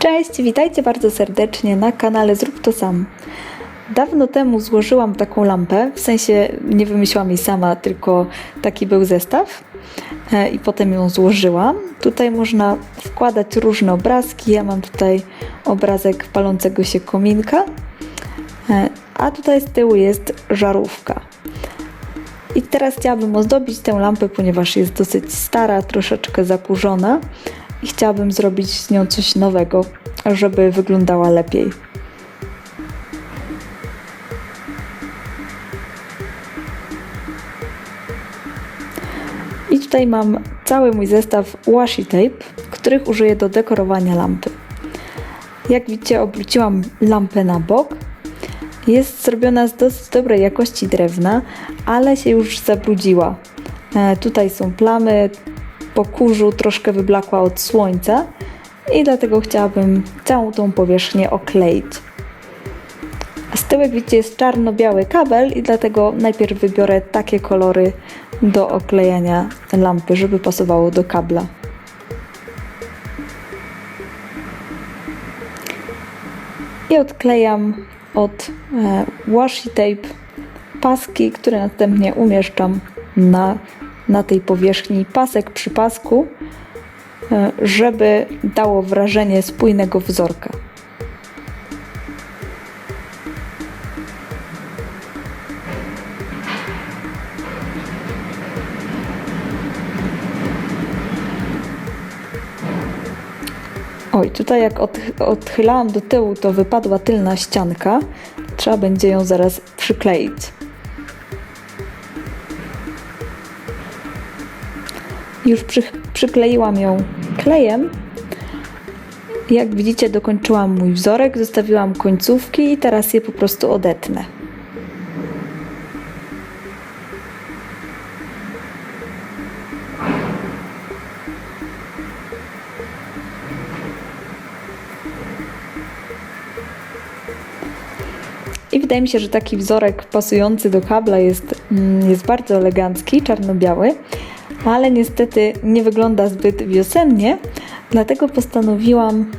Cześć, witajcie bardzo serdecznie na kanale Zrób to sam. Dawno temu złożyłam taką lampę, w sensie nie wymyśliłam jej sama, tylko taki był zestaw e, i potem ją złożyłam. Tutaj można wkładać różne obrazki. Ja mam tutaj obrazek palącego się kominka, e, a tutaj z tyłu jest żarówka. I teraz chciałabym ozdobić tę lampę, ponieważ jest dosyć stara, troszeczkę zakurzona i chciałabym zrobić z nią coś nowego, żeby wyglądała lepiej. I tutaj mam cały mój zestaw washi tape, których użyję do dekorowania lampy. Jak widzicie, obróciłam lampę na bok. Jest zrobiona z dosyć dobrej jakości drewna, ale się już zabrudziła. E, tutaj są plamy, po kurzu troszkę wyblakła od słońca i dlatego chciałabym całą tą powierzchnię okleić. A z tyłek widzicie jest czarno-biały kabel i dlatego najpierw wybiorę takie kolory do oklejania lampy, żeby pasowało do kabla. I odklejam od e, washi tape paski, które następnie umieszczam na, na tej powierzchni pasek przy pasku, e, żeby dało wrażenie spójnego wzorka. Oj, tutaj jak od, odchylałam do tyłu, to wypadła tylna ścianka. Trzeba będzie ją zaraz przykleić. Już przy, przykleiłam ją klejem. Jak widzicie, dokończyłam mój wzorek, zostawiłam końcówki i teraz je po prostu odetnę. I wydaje mi się, że taki wzorek pasujący do kabla jest, mm, jest bardzo elegancki, czarno-biały, ale niestety nie wygląda zbyt wiosennie, dlatego postanowiłam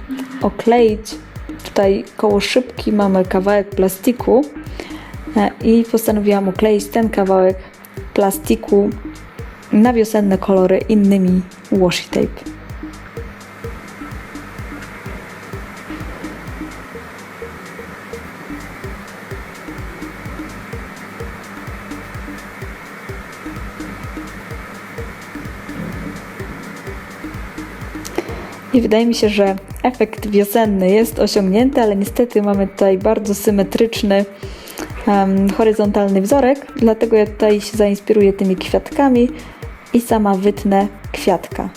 okleić tutaj koło szybki mamy kawałek plastiku e, i postanowiłam okleić ten kawałek plastiku na wiosenne kolory innymi washi tape. I wydaje mi się, że efekt wiosenny jest osiągnięty, ale niestety mamy tutaj bardzo symetryczny, um, horyzontalny wzorek, dlatego ja tutaj się zainspiruję tymi kwiatkami i sama wytnę kwiatka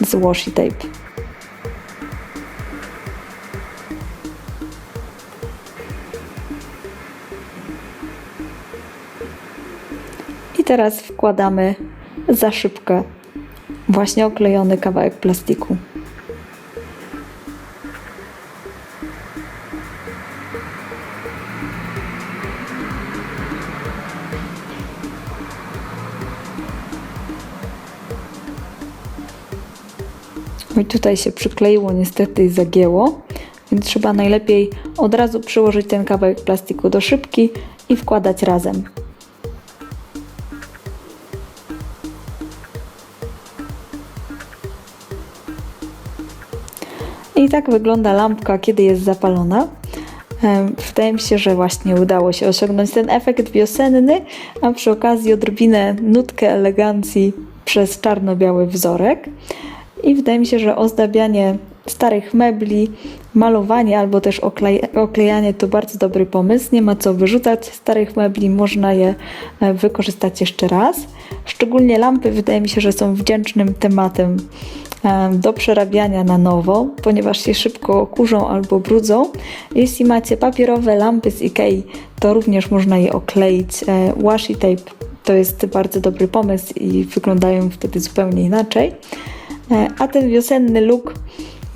z washi tape. I teraz wkładamy za szybko właśnie oklejony kawałek plastiku. Tutaj się przykleiło niestety i zagięło, więc trzeba najlepiej od razu przyłożyć ten kawałek plastiku do szybki i wkładać razem. I tak wygląda lampka, kiedy jest zapalona. Wydaje mi się, że właśnie udało się osiągnąć ten efekt wiosenny, a przy okazji odrobinę nutkę elegancji przez czarno-biały wzorek. I wydaje mi się, że ozdabianie starych mebli, malowanie albo też oklejanie to bardzo dobry pomysł. Nie ma co wyrzucać starych mebli, można je e, wykorzystać jeszcze raz. Szczególnie lampy wydaje mi się, że są wdzięcznym tematem e, do przerabiania na nowo, ponieważ się szybko kurzą albo brudzą. Jeśli macie papierowe lampy z Ikei, to również można je okleić. E, washi tape to jest bardzo dobry pomysł i wyglądają wtedy zupełnie inaczej. E, a ten wiosenny look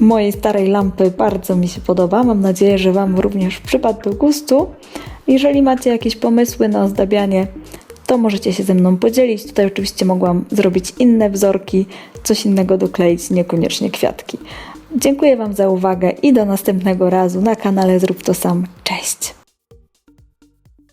mojej starej lampy bardzo mi się podoba. Mam nadzieję, że Wam również przypadł do gustu. Jeżeli macie jakieś pomysły na ozdabianie, to możecie się ze mną podzielić. Tutaj oczywiście mogłam zrobić inne wzorki, coś innego dokleić, niekoniecznie kwiatki. Dziękuję Wam za uwagę i do następnego razu na kanale Zrób to sam. Cześć!